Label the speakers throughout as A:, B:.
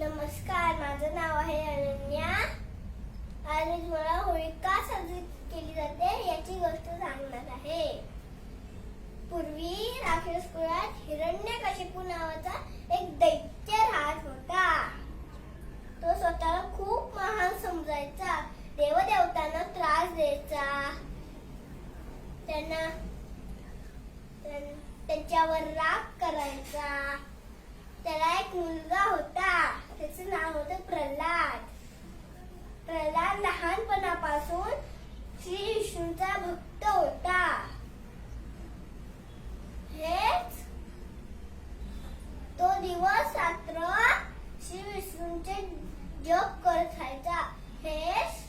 A: नमस्कार माझं नाव आहे अनन्या. आणि मला होळी का साजरी केली जाते याची गोष्ट सांगणार आहे. पूर्वी राक्षस कुळात हिरण्यकशिपू नावाचा एक दैत्य राहत होता. तो स्वतःला खूप महान समजायचा देवदेवतांना त्रास द्यायचा. त्यांना त्यां- त्यांच्यावर राग करायचा. त्याला एक मुलगा होता. त्याचं नाव होतं प्रल्हाद. प्रल्हाद लहानपणापासून श्री विष्णूचा भक्त होता. हेच तो दिवस रात्र श्री विष्णूंचे जप करत राहायचा. हेच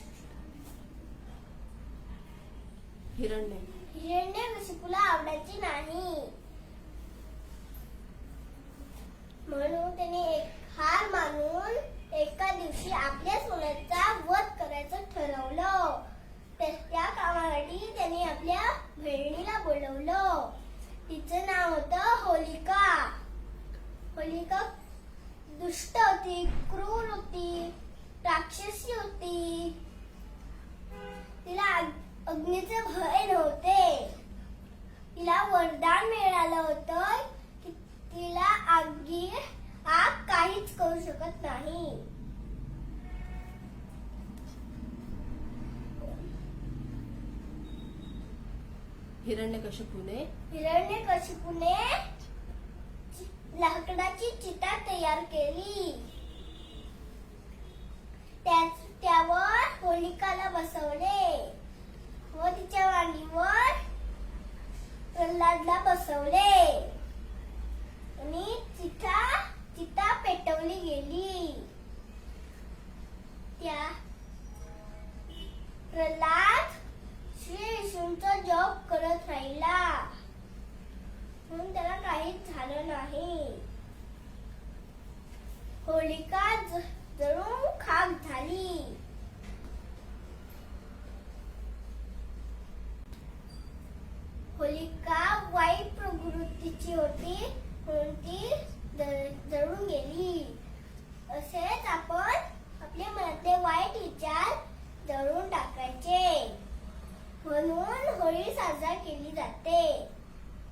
B: हिरण्य.
A: हिरण्यकशिपूला आवडायचे नाही? म्हणून त्याने मानून एका दिवशी आपल्या सोन्याचा वध करायचं ठरवलं. त्या- त्या कामासाठी त्याने आपल्या बहिणीला बोलवलं. तिचं नाव होतं होलिका. होलिका दुष्ट होती क्रूर होती राक्षसी होती. तिला अग्नीचे भय नव्हते. तिला वरदान मिळालं होतं की तिला आगी आग काही करू शकत नाही.
B: हिरण्यकशिपूने
A: हिरण्यकशिपूने लाकडाची चिता तयार केली. त्यावर होलिकाला बसवले. व तिच्या मांडीवर प्रल्हादला बसवले. आणि चिता चिता पेटवली. प्रल्हाद श्री विष्णूचा जॉब करत राहिला. म्हणून त्याला काहीच झालं नाही. होलिका जणू खाक झाली. होलिका वाईट प्रकृतीची होती म्हणून ती ज- टाकायचे म्हणून होळी साजरा केली जाते.